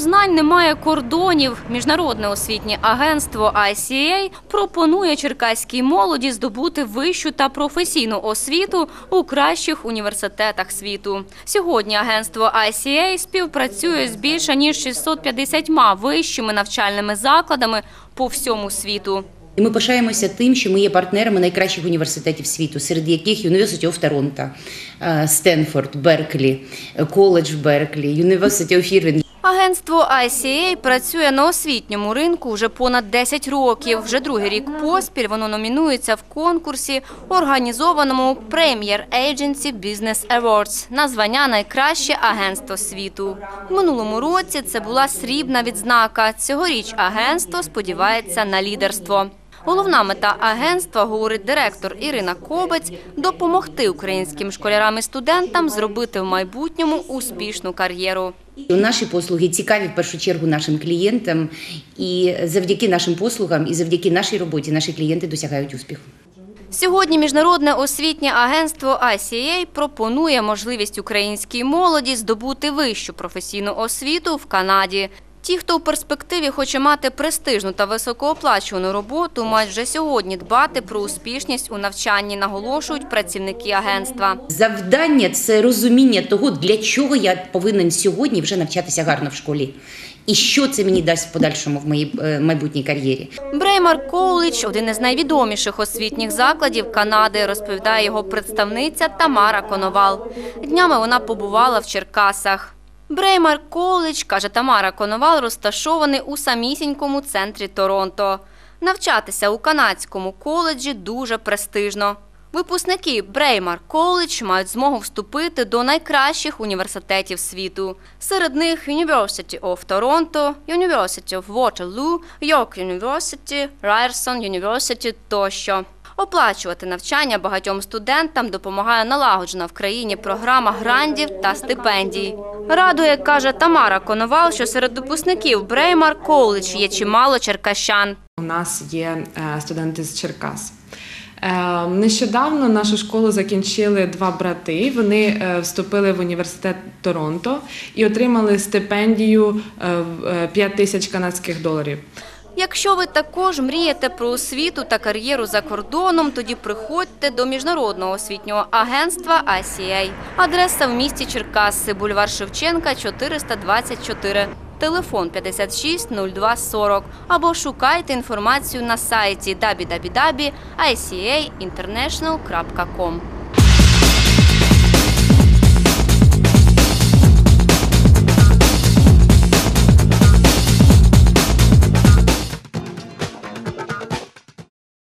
знань немає кордонів. Міжнародне освітнє агентство ICA пропонує черкаській молоді здобути вищу та професійну освіту у кращих університетах світу. Сьогодні агентство ICA співпрацює з більше ніж 650 вищими навчальними закладами по всьому світу. Ми пишаємося тим, що ми є партнерами найкращих університетів світу, серед яких University of Toronto, Стенфорд, Берклі, коледж Берклі, University of Irvine. Агентство ICA працює на освітньому ринку вже понад 10 років. Вже другий рік поспіль воно номінується в конкурсі, організованому Premier Agency Business Awards на звання найкраще агентство світу. В минулому році це була срібна відзнака. Цьогоріч агентство сподівається на лідерство. Головна мета агентства, говорить директор Ірина Кобець, допомогти українським школярам і студентам зробити в майбутньому успішну кар'єру. Наші послуги цікаві в першу чергу нашим клієнтам, і завдяки нашим послугам і завдяки нашій роботі наші клієнти досягають успіху. Сьогодні міжнародне освітнє агентство ICA пропонує можливість українській молоді здобути вищу професійну освіту в Канаді. Ті, хто в перспективі хоче мати престижну та високооплачувану роботу, мають вже сьогодні дбати про успішність у навчанні, наголошують працівники агентства. Завдання це розуміння того, для чого я повинен сьогодні вже навчатися гарно в школі, і що це мені дасть в подальшому в моїй е, майбутній кар'єрі. Бреймар Коулідж – один із найвідоміших освітніх закладів Канади, розповідає його представниця Тамара Коновал. Днями вона побувала в Черкасах. Бреймар Коледж, каже Тамара Коновал, розташований у самісінькому центрі Торонто. Навчатися у канадському коледжі дуже престижно. Випускники Бреймар Коледж мають змогу вступити до найкращих університетів світу. Серед них University of Toronto, University of Waterloo, York University, Ryerson University тощо. Оплачувати навчання багатьом студентам допомагає налагоджена в країні програма грантів та стипендій. Радує, каже Тамара Коновал, що серед випускників Бреймар Коледж є чимало черкащан. У нас є е, студенти з Черкас. Е, Нещодавно нашу школу закінчили два брати. Вони е, вступили в університет Торонто і отримали стипендію е, в, е, 5 тисяч канадських доларів. Якщо ви також мрієте про освіту та кар'єру за кордоном, тоді приходьте до міжнародного освітнього агентства ICA. Адреса в місті Черкаси, бульвар Шевченка, 424. Телефон 56 02 40 або шукайте інформацію на сайті www.icainternational.com.